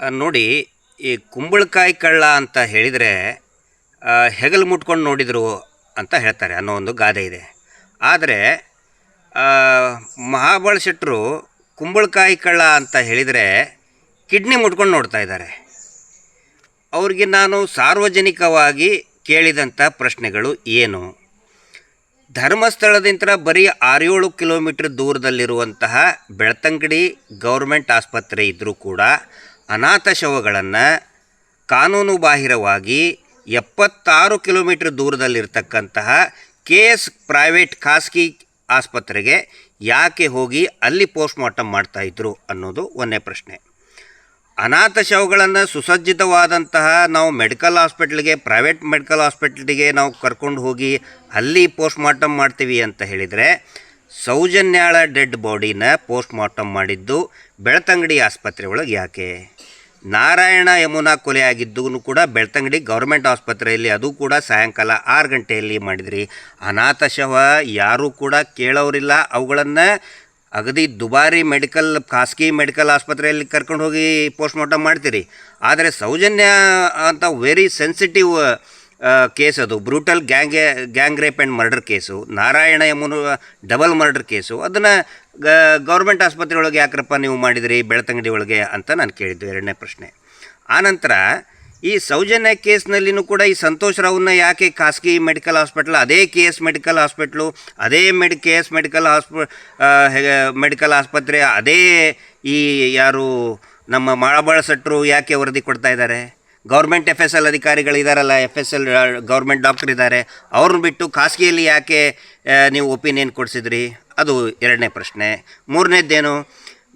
ನೋಡಿ, ಈ ಕುಂಬಳಕಾಯಿ ಕಳ್ಳ ಅಂತ ಹೇಳಿದರೆ ಹೆಗಲು ಮುಟ್ಕೊಂಡು ನೋಡಿದರು ಅಂತ ಹೇಳ್ತಾರೆ ಅನ್ನೋ ಒಂದು ಗಾದೆ ಇದೆ. ಆದರೆ ಮಹಾಬಳ ಶೆಟ್ಟರು ಕುಂಬಳಕಾಯಿ ಕಳ್ಳ ಅಂತ ಹೇಳಿದರೆ ಕಿಡ್ನಿ ಮುಟ್ಕೊಂಡು ನೋಡ್ತಾ ಇದ್ದಾರೆ. ಅವ್ರಿಗೆ ನಾನು ಸಾರ್ವಜನಿಕವಾಗಿ ಕೇಳಿದಂಥ ಪ್ರಶ್ನೆಗಳು ಏನು? ಧರ್ಮಸ್ಥಳದಿಂದ ಬರೀ ಆರೇಳು ಕಿಲೋಮೀಟ್ರ್ ದೂರದಲ್ಲಿರುವಂತಹ ಬೆಳ್ತಂಗಡಿ ಗೌರ್ಮೆಂಟ್ ಆಸ್ಪತ್ರೆ ಇದ್ದರೂ ಕೂಡ ಅನಾಥ ಶವಗಳನ್ನು ಕಾನೂನು ಬಾಹಿರವಾಗಿ ಎಪ್ಪತ್ತಾರು ಕಿಲೋಮೀಟ್ರ್ ದೂರದಲ್ಲಿರ್ತಕ್ಕಂತಹ ಕೆ ಎಸ್ ಪ್ರೈವೇಟ್ ಖಾಸಗಿ ಆಸ್ಪತ್ರೆಗೆ ಯಾಕೆ ಹೋಗಿ ಅಲ್ಲಿ ಪೋಸ್ಟ್ ಮಾರ್ಟಮ್ ಮಾಡ್ತಾಯಿದ್ರು ಅನ್ನೋದು ಒಂದೇ ಪ್ರಶ್ನೆ. ಅನಾಥ ಶವಗಳನ್ನು ಸುಸಜ್ಜಿತವಾದಂತಹ ನಾವು ಮೆಡಿಕಲ್ ಹಾಸ್ಪಿಟ್ಲಿಗೆ, ಪ್ರೈವೇಟ್ ಮೆಡಿಕಲ್ ಹಾಸ್ಪಿಟ್ಲಿಗೆ ನಾವು ಕರ್ಕೊಂಡು ಹೋಗಿ ಅಲ್ಲಿ ಪೋಸ್ಟ್ ಮಾರ್ಟಮ್ ಮಾಡ್ತೀವಿ ಅಂತ ಹೇಳಿದರೆ ಸೌಜನ್ಯಾಳ ಡೆಡ್ ಬಾಡಿನ ಪೋಸ್ಟ್ ಮಾರ್ಟಮ್ ಮಾಡಿದ್ದು ಬೆಳ್ತಂಗಡಿ ಆಸ್ಪತ್ರೆ ಒಳಗೆ ಯಾಕೆ? ನಾರಾಯಣ ಯಮುನಾ ಕೊಲೆ ಆಗಿದ್ದು ಕೂಡ ಬೆಳ್ತಂಗಡಿ ಗೌರ್ಮೆಂಟ್ ಆಸ್ಪತ್ರೆಯಲ್ಲಿ ಅದು ಕೂಡ ಸಾಯಂಕಾಲ ಆರು ಗಂಟೆಯಲ್ಲಿ ಮಾಡಿದ್ರಿ. ಅನಾಥ ಶವ ಯಾರೂ ಕೂಡ ಕೇಳೋರಿಲ್ಲ. ಅವುಗಳನ್ನು ಅಗದಿ ದುಬಾರಿ ಮೆಡಿಕಲ್, ಖಾಸಗಿ ಮೆಡಿಕಲ್ ಆಸ್ಪತ್ರೆಯಲ್ಲಿ ಕರ್ಕೊಂಡು ಹೋಗಿ ಪೋಸ್ಟ್ ಮಾರ್ಟಮ್ ಮಾಡ್ತೀರಿ. ಆದರೆ ಸೌಜನ್ಯ ಅಂತ ವೆರಿ ಸೆನ್ಸಿಟಿವ್ ಕೇಸ್ ಅದು. Brutal gang gang rape and murder case. Narayana Yamuna, double murder case. ಅದನ್ನು ಗೌರ್ಮೆಂಟ್ ಆಸ್ಪತ್ರೆ ಒಳಗೆ ಯಾಕ್ರಪ್ಪ ನೀವು ಮಾಡಿದಿರಿ ಬೆಳ್ತಂಗಡಿ ಒಳಗೆ ಅಂತ ನಾನು ಕೇಳಿದ್ದು ಎರಡನೇ ಪ್ರಶ್ನೆ. ಆನಂತರ ಈ ಸೌಜನ್ಯ ಕೇಸ್ನಲ್ಲಿನೂ ಕೂಡ ಈ ಸಂತೋಷ್ ರಾವ್ನ ಯಾಕೆ ಖಾಸಗಿ ಮೆಡಿಕಲ್ ಹಾಸ್ಪಿಟ್ಲ್, ಅದೇ ಕೆ ಎಸ್ ಮೆಡಿಕಲ್ ಹಾಸ್ಪಿಟ್ಲು, ಅದೇ ಮೆಡಿ ಕೆ ಎಸ್ ಮೆಡಿಕಲ್ ಹಾಸ್ಪ ಮೆಡಿಕಲ್ ಆಸ್ಪತ್ರೆ, ಅದೇ ಈ ಯಾರು ನಮ್ಮ ಮಾಳಬಾಳ ಸಟ್ರು ಯಾಕೆ ವರದಿ ಕೊಡ್ತಾ ಇದ್ದಾರೆ? ಗೌರ್ಮೆಂಟ್ ಎಫ್ ಎಸ್ ಎಲ್ ಅಧಿಕಾರಿಗಳು ಇದ್ದಾರಲ್ಲ F S L government doctor ಇದ್ದಾರೆ ಅವ್ರನ್ನ ಬಿಟ್ಟು ಖಾಸಗಿಯಲ್ಲಿ ಯಾಕೆ ನೀವು ಒಪಿನಿಯನ್ ಕೊಡಿಸಿದ್ರಿ? ಅದು ಎರಡನೇ ಪ್ರಶ್ನೆ. ಮೂರನೇದ್ದೇನು,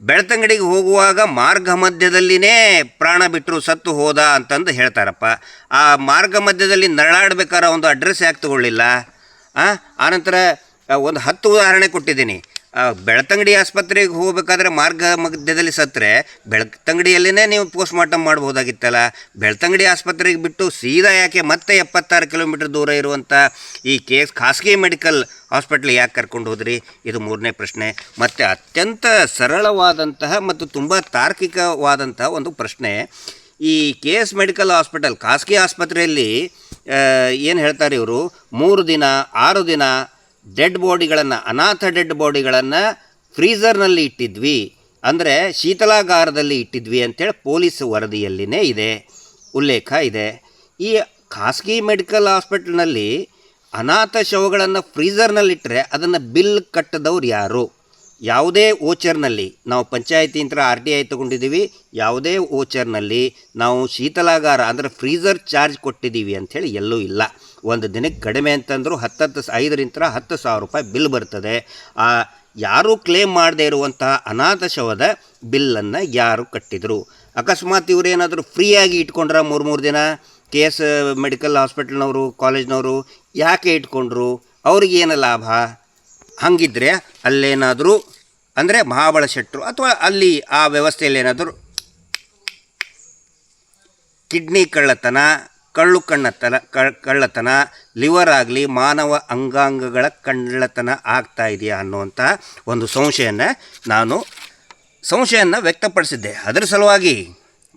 ಬೆಳ್ತಂಗಡಿಗೆ ಹೋಗುವಾಗ ಮಾರ್ಗ ಮಧ್ಯದಲ್ಲಿನೇ ಪ್ರಾಣ ಬಿಟ್ಟರು ಸತ್ತು ಹೋದ ಅಂತಂದು ಹೇಳ್ತಾರಪ್ಪ. ಆ ಮಾರ್ಗ ಮಧ್ಯದಲ್ಲಿ ನರಳಾಡ್ಬೇಕಾದ್ರೆ ಒಂದು ಅಡ್ರೆಸ್ ಯಾಕೆ ತಗೊಳ್ಳಿಲ್ಲ? ಆನಂತರ ಒಂದು ಹತ್ತು ಉದಾಹರಣೆ ಕೊಟ್ಟಿದ್ದೀನಿ. ಬೆಳ್ತಂಗಡಿ ಆಸ್ಪತ್ರೆಗೆ ಹೋಗಬೇಕಾದ್ರೆ ಮಾರ್ಗ ಮಧ್ಯದಲ್ಲಿ ಸತ್ತರೆ ಬೆಳ್ತಂಗಡಿಯಲ್ಲೇ ನೀವು ಪೋಸ್ಟ್ ಮಾರ್ಟಮ್ ಮಾಡ್ಬೋದಾಗಿತ್ತಲ್ಲ. ಬೆಳ್ತಂಗಡಿ ಆಸ್ಪತ್ರೆಗೆ ಬಿಟ್ಟು ಸೀದಾ ಯಾಕೆ ಮತ್ತೆ ಎಪ್ಪತ್ತಾರು ಕಿಲೋಮೀಟರ್ ದೂರ ಇರುವಂಥ ಈ ಕೇಸ್, ಖಾಸಗಿ ಮೆಡಿಕಲ್ ಹಾಸ್ಪಿಟ್ಲ್ ಯಾಕೆ ಕರ್ಕೊಂಡು ಹೋದ್ರಿ? ಇದು ಮೂರನೇ ಪ್ರಶ್ನೆ. ಮತ್ತು ಅತ್ಯಂತ ಸರಳವಾದಂತಹ ಮತ್ತು ತುಂಬ ತಾರ್ಕಿಕವಾದಂತಹ ಒಂದು ಪ್ರಶ್ನೆ. ಈ ಕೆ ಎಸ್ ಮೆಡಿಕಲ್ ಹಾಸ್ಪಿಟಲ್, ಖಾಸಗಿ ಆಸ್ಪತ್ರೆಯಲ್ಲಿ ಏನು ಹೇಳ್ತಾರೆ ಇವರು? ಮೂರು ದಿನ, ಆರು ದಿನ ಡೆಡ್ ಬಾಡಿಗಳನ್ನು, ಅನಾಥ ಡೆಡ್ ಬಾಡಿಗಳನ್ನು ಫ್ರೀಝರ್ನಲ್ಲಿ ಇಟ್ಟಿದ್ವಿ. ಅಂದರೆ ಶೀತಲಾಗಾರದಲ್ಲಿ ಇಟ್ಟಿದ್ವಿ ಅಂತೇಳಿ ಪೊಲೀಸ್ ವರದಿಯಲ್ಲಿನೇ ಇದೆ, ಉಲ್ಲೇಖ ಇದೆ. ಈ ಖಾಸಗಿ ಮೆಡಿಕಲ್ ಹಾಸ್ಪಿಟ್ಲ್ನಲ್ಲಿ ಅನಾಥ ಶವಗಳನ್ನು ಫ್ರೀಝರ್ನಲ್ಲಿಟ್ಟರೆ ಅದನ್ನು ಬಿಲ್ ಕಟ್ಟದವ್ರು ಯಾರು? ಯಾವುದೇ ಓಚರ್ನಲ್ಲಿ ನಾವು ಪಂಚಾಯತಿಂತ್ರ ಆರ್ ಟಿ ಐ ತೊಗೊಂಡಿದ್ದೀವಿ, ಯಾವುದೇ ಓಚರ್ನಲ್ಲಿ ನಾವು ಶೀತಲಾಗಾರ ಅಂದರೆ ಫ್ರೀಝರ್ ಚಾರ್ಜ್ ಕೊಟ್ಟಿದ್ದೀವಿ ಅಂಥೇಳಿ ಎಲ್ಲೂ ಇಲ್ಲ. ಒಂದು ದಿನಕ್ಕೆ ಕಡಿಮೆ ಅಂತಂದರೂ ಹತ್ತತ್ತು ಐದರಿಂದ ಹತ್ತು ಸಾವಿರ ರೂಪಾಯಿ ಬಿಲ್ ಬರ್ತದೆ. ಆ, ಯಾರೂ ಕ್ಲೇಮ್ ಮಾಡದೇ ಇರುವಂತಹ ಅನಾಥ ಶವದ ಬಿಲ್ಲನ್ನು ಯಾರು ಕಟ್ಟಿದರು? ಅಕಸ್ಮಾತ್ ಇವರೇನಾದರೂ ಫ್ರೀಯಾಗಿ ಇಟ್ಕೊಂಡ್ರ ಮೂರು ಮೂರು ದಿನ? ಕೆ ಎಸ್ ಮೆಡಿಕಲ್ ಹಾಸ್ಪಿಟ್ಲ್ನವರು, ಕಾಲೇಜ್ನವರು ಯಾಕೆ ಇಟ್ಕೊಂಡ್ರು? ಅವ್ರಿಗೇನು ಲಾಭ? ಹಂಗಿದ್ರೆ ಅಲ್ಲೇನಾದರೂ, ಅಂದರೆ ಮಹಾಬಳ ಶೆಟ್ಟರು ಅಥವಾ ಅಲ್ಲಿ ಆ ವ್ಯವಸ್ಥೆಯಲ್ಲಿ ಏನಾದರೂ ಕಿಡ್ನಿ ಕಳ್ಳತನ, ಕಳ್ಳು ಕಣ್ಣತನ ಕಳ್ಳತನ, ಲಿವರ್ ಆಗಲಿ, ಮಾನವ ಅಂಗಾಂಗಗಳ ಕಳ್ಳತನ ಆಗ್ತಾ ಇದೆಯಾ ಅನ್ನುವಂಥ ಒಂದು ಸಂಶಯನ ನಾನು, ಸಂಶಯನ ವ್ಯಕ್ತಪಡಿಸಿದ್ದೆ. ಅದರ ಸಲುವಾಗಿ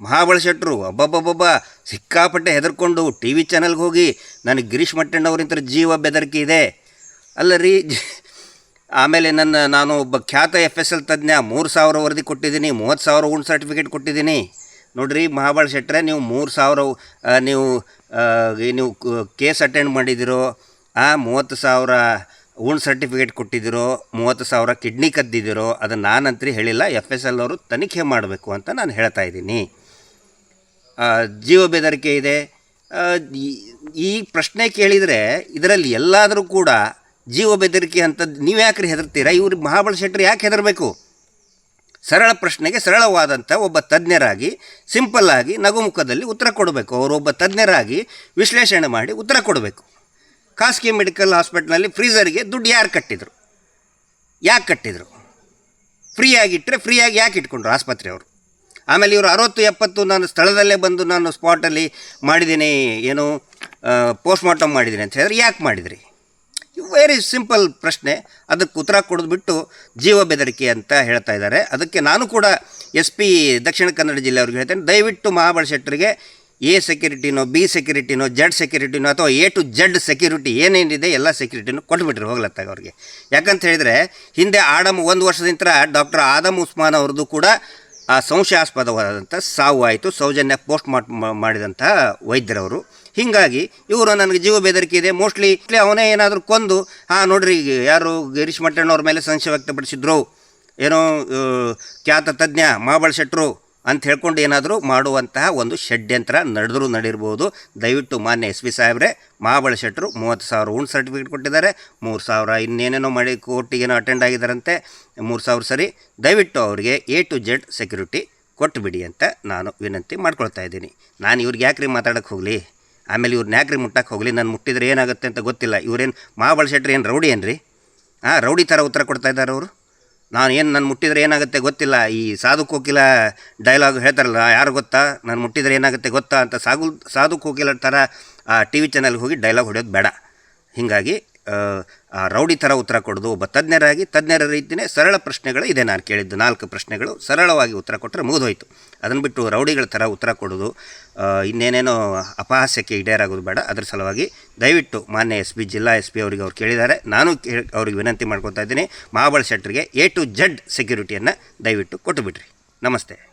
ಮಹಾಬಳ ಶೆಟ್ಟರು ಅಬ್ಬಬ್ಬಬ್ಬ ಸಿಕ್ಕಾಪಟ್ಟೆ ಹೆದರ್ಕೊಂಡು ಟಿ ವಿ ಚಾನಲ್ಗೆ ಹೋಗಿ, ನನಗೆ ಗಿರೀಶ್ ಮಟ್ಟಣ್ಣವರಿಂತ ಜೀವ ಬೆದರಿಕೆ ಇದೆ. ಅಲ್ಲ ರೀ ಆಮೇಲೆ ನನ್ನ, ನಾನು ಒಬ್ಬ ಖ್ಯಾತ ಎಫ್ ಎಸ್ ಎಲ್ ತಜ್ಞ, ಮೂರು ಸಾವಿರ ವರದಿ ಕೊಟ್ಟಿದ್ದೀನಿ, ಮೂವತ್ತು ಸಾವಿರ ಉಂಡ್ ಸರ್ಟಿಫಿಕೇಟ್ ಕೊಟ್ಟಿದ್ದೀನಿ. ನೋಡಿರಿ ಮಹಾಬಳ ಶೆಟ್ಟರೆ ನೀವು ಮೂರು ಸಾವಿರ ನೀವು ನೀವು ಕೇಸ್ ಅಟೆಂಡ್ ಮಾಡಿದಿರೋ, ಆ, ಮೂವತ್ತು ಸಾವಿರ ಊಣ್ ಸರ್ಟಿಫಿಕೇಟ್ ಕೊಟ್ಟಿದ್ದೀರೋ ಮೂವತ್ತು ಸಾವಿರ ಕಿಡ್ನಿ ಕದ್ದಿದ್ದೀರೋ ಅದನ್ನು ನಾನಂತರಿ ಹೇಳಿಲ್ಲ ಎಫ್ ಎಸ್ ಎಲ್ ಅವರು ತನಿಖೆ ಮಾಡಬೇಕು ಅಂತ ನಾನು ಹೇಳ್ತಾ ಇದ್ದೀನಿ. ಜೀವ ಬೆದರಿಕೆ ಇದೆ. ಈ ಪ್ರಶ್ನೆ ಕೇಳಿದರೆ, ಇದರಲ್ಲಿ ಎಲ್ಲಾದರೂ ಕೂಡ ಜೀವ ಬೆದರಿಕೆ ಅಂಥದ್ದು, ನೀವು ಯಾಕ್ರಿ ಹೆದರ್ತೀರಾ? ಇವ್ರು ಮಹಾಬಲ ಶೆಟ್ಟರು ಯಾಕೆ ಹೆದರಬೇಕು? ಸರಳ ಪ್ರಶ್ನೆಗೆ ಸರಳವಾದಂಥ ಒಬ್ಬ ತಜ್ಞರಾಗಿ, ಸಿಂಪಲ್ ಆಗಿ ನಗುಮುಖದಲ್ಲಿ ಉತ್ತರ ಕೊಡಬೇಕು. ಅವರೊಬ್ಬ ತಜ್ಞರಾಗಿ ವಿಶ್ಲೇಷಣೆ ಮಾಡಿ ಉತ್ತರ ಕೊಡಬೇಕು. ಖಾಸಗಿ ಮೆಡಿಕಲ್ ಹಾಸ್ಪಿಟ್ಲಲ್ಲಿ ಫ್ರೀಸರಿಗೆ ದುಡ್ಡು ಯಾರು ಕಟ್ಟಿದರು? ಯಾಕೆ ಕಟ್ಟಿದರು? ಫ್ರೀಯಾಗಿಟ್ಟರೆ ಫ್ರೀಯಾಗಿ ಯಾಕೆ ಇಟ್ಕೊಂಡ್ರು ಆಸ್ಪತ್ರೆಯವರು ಆಮೇಲೆ ಇವರು ಅರವತ್ತು, ಎಪ್ಪತ್ತು ನಾನು ಸ್ಥಳದಲ್ಲೇ ಬಂದು ನಾನು ಸ್ಪಾಟಲ್ಲಿ ಮಾಡಿದ್ದೀನಿ, ಏನು ಪೋಸ್ಟ್ ಮಾರ್ಟಮ್ ಮಾಡಿದ್ದೀನಿ ಅಂತ ಹೇಳಿದ್ರೆ ಯಾಕೆ ಮಾಡಿದ್ರಿ? ವೆರಿ ಸಿಂಪಲ್ ಪ್ರಶ್ನೆ. ಅದಕ್ಕೆ ಉತ್ತರ ಕೊಡೋದ್ಬಿಟ್ಟು ಜೀವ ಬೆದರಿಕೆ ಅಂತ ಹೇಳ್ತಾ ಇದ್ದಾರೆ. ಅದಕ್ಕೆ ನಾನು ಕೂಡ ಎಸ್ ಪಿ ದಕ್ಷಿಣ ಕನ್ನಡ ಜಿಲ್ಲೆಯವ್ರಿಗೆ ಹೇಳ್ತೇನೆ, ದಯವಿಟ್ಟು ಮಹಾಬಳ ಶೆಟ್ಟರಿಗೆ ಎ ಸೆಕ್ಯೂರಿಟಿನೋ, ಬಿ ಸೆಕ್ಯೂರಿಟಿನೋ, ಜಡ್ ಸೆಕ್ಯೂರಿಟಿನೋ ಅಥವಾ ಎ ಟು ಜಡ್ ಸೆಕ್ಯೂರಿಟಿ ಏನೇನಿದೆ ಎಲ್ಲ ಸೆಕ್ಯೂರಿಟಿನೂ ಕೊಟ್ಬಿಟ್ರಿ ಹೋಗ್ಲತ್ತಾಗ ಅವ್ರಿಗೆ. ಯಾಕಂತ ಹೇಳಿದರೆ ಹಿಂದೆ ಆಡಮ್ ಒಂದು ವರ್ಷದಿಂದ ಡಾಕ್ಟರ್ ಆದಮ್ ಉಸ್ಮಾನ್ ಅವ್ರದ್ದು ಕೂಡ ಆ ಸಂಶಯಾಸ್ಪದವಾದಂಥ ಸಾವು ಆಯಿತು ಸೌಜನ್ಯ ಪೋಸ್ಟ್ ಮಾರ್ಟ್ ಮಾಡಿದಂಥ ವೈದ್ಯರವರು. ಹೀಗಾಗಿ ಇವರು ನನಗೆ ಜೀವ ಬೆದರಿಕೆ ಇದೆ. ಮೋಸ್ಟ್ಲಿ ಅವನೇ ಏನಾದರೂ ಕೊಂದು ಹಾಂ ನೋಡ್ರಿ ಯಾರು ಗಿರೀಶ್ ಮಟ್ಟಣ್ಣವ್ರ ಮೇಲೆ ಸಂಶಯ ವ್ಯಕ್ತಪಡಿಸಿದ್ರು? ಏನೋ ಖ್ಯಾತ ತಜ್ಞ, ಮಹಾಬಳ ಶೆಟ್ಟರು ಅಂತ ಹೇಳ್ಕೊಂಡು ಏನಾದರೂ ಮಾಡುವಂತಹ ಒಂದು ಷಡ್ಯಂತ್ರ ನಡೆದರೂ ನಡೀರ್ಬೋದು ದಯವಿಟ್ಟು ಮಾನ್ಯ ಎಸ್ ವಿ ಸಾಹೇಬ್ರೆ ಮಹಾಬಳ ಶೆಟ್ಟರು ಮೂವತ್ತು ಸಾವಿರ ಉಂಡ್ ಸರ್ಟಿಫಿಕೇಟ್ ಕೊಟ್ಟಿದ್ದಾರೆ. ಮೂರು ಸಾವಿರ ಇನ್ನೇನೇನೋ ಮಾಡಿ ಕೋರ್ಟಿಗೇನೋ ಅಟೆಂಡ್ ಆಗಿದ್ದಾರಂತೆ. ಮೂರು ಸಾವಿರ ಸರಿ. ದಯವಿಟ್ಟು ಅವರಿಗೆ ಎ ಟು ಜೆಡ್ ಸೆಕ್ಯೂರಿಟಿ ಕೊಟ್ಟುಬಿಡಿ ಅಂತ ನಾನು ವಿನಂತಿ ಮಾಡ್ಕೊಳ್ತಾ ಇದ್ದೀನಿ. ನಾನು ಇವ್ರಿಗೆ ಯಾಕ್ರಿ ಮಾತಾಡೋಕ್ಕೆ ಹೋಗಲಿ? ಆಮೇಲೆ ಇವ್ರು ಯಾಕ್ರಿ ಮುಟ್ಟಕ್ಕೆ ಹೋಗಲಿ? ನಾನು ಮುಟ್ಟಿದ್ರೆ ಏನಾಗುತ್ತೆ ಅಂತ ಗೊತ್ತಿಲ್ಲ. ಇವ್ರೇನು ಮಹಾಬಳ ಶೆಟ್ಟರು ಏನು ರೌಡಿ ಏನು ರೀ ಹಾಂ ರೌಡಿ ಥರ ಉತ್ತರ ಕೊಡ್ತಾ ಇದ್ದಾರೆ ಅವರು. ನಾನು ಏನು ನಾನು ಮುಟ್ಟಿದ್ರೆ ಏನಾಗುತ್ತೆ ಗೊತ್ತಿಲ್ಲ. ಈ ಸಾಧು ಕೋಕಿಲ ಡೈಲಾಗ್ ಹೇಳ್ತಾರಲ್ಲ, ಯಾರು ಗೊತ್ತಾ? ನಾನು ಮುಟ್ಟಿದ್ರೆ ಏನಾಗುತ್ತೆ ಗೊತ್ತಾ ಅಂತ ಸಾಗು, ಸಾಧು ಕೋಕಿಲ ಥರ ಆ ಟಿ ವಿ ಚಾನಲ್ಗೆ ಹೋಗಿ ಡೈಲಾಗ್ ಹೊಡೆಯೋದು ಬೇಡ. ಹೀಗಾಗಿ ರೌಡಿ ಥರ ಉತ್ತರ ಕೊಡೋದು. ಒಬ್ಬ ತಜ್ಞರಾಗಿ ತಜ್ಞರ ರೀತಿಯೇ ಸರಳ ಪ್ರಶ್ನೆಗಳು ಇದೆ. ನಾನು ಕೇಳಿದ್ದು ನಾಲ್ಕು ಪ್ರಶ್ನೆಗಳು ಸರಳವಾಗಿ ಉತ್ತರ ಕೊಟ್ಟರೆ ಮುಗಿದೋಯ್ತು. ಅದನ್ನು ಬಿಟ್ಟು ರೌಡಿಗಳ ಥರ ಉತ್ತರ ಕೊಡೋದು ಇನ್ನೇನೇನೋ ಅಪಹಾಸ್ಯಕ್ಕೆ ಈಡೇರಾಗೋದು ಬೇಡ. ಅದರ ಸಲುವಾಗಿ ದಯವಿಟ್ಟು ಮಾನ್ಯ ಎಸ್ ಪಿ, ಜಿಲ್ಲಾ ಎಸ್ ಪಿ ಅವರಿಗೆ ಅವ್ರು ಕೇಳಿದ್ದಾರೆ. ನಾನು ಅವ್ರಿಗೆ ವಿನಂತಿ ಮಾಡ್ಕೊತಾ ಇದ್ದೀನಿ ಮಹಾಬಳ ಶೆಟ್ಟರಿಗೆ ಎ ಟು ಜಡ್ ಸೆಕ್ಯೂರಿಟಿಯನ್ನು ದಯವಿಟ್ಟು ಕೊಟ್ಟುಬಿಟ್ರಿ ನಮಸ್ತೆ.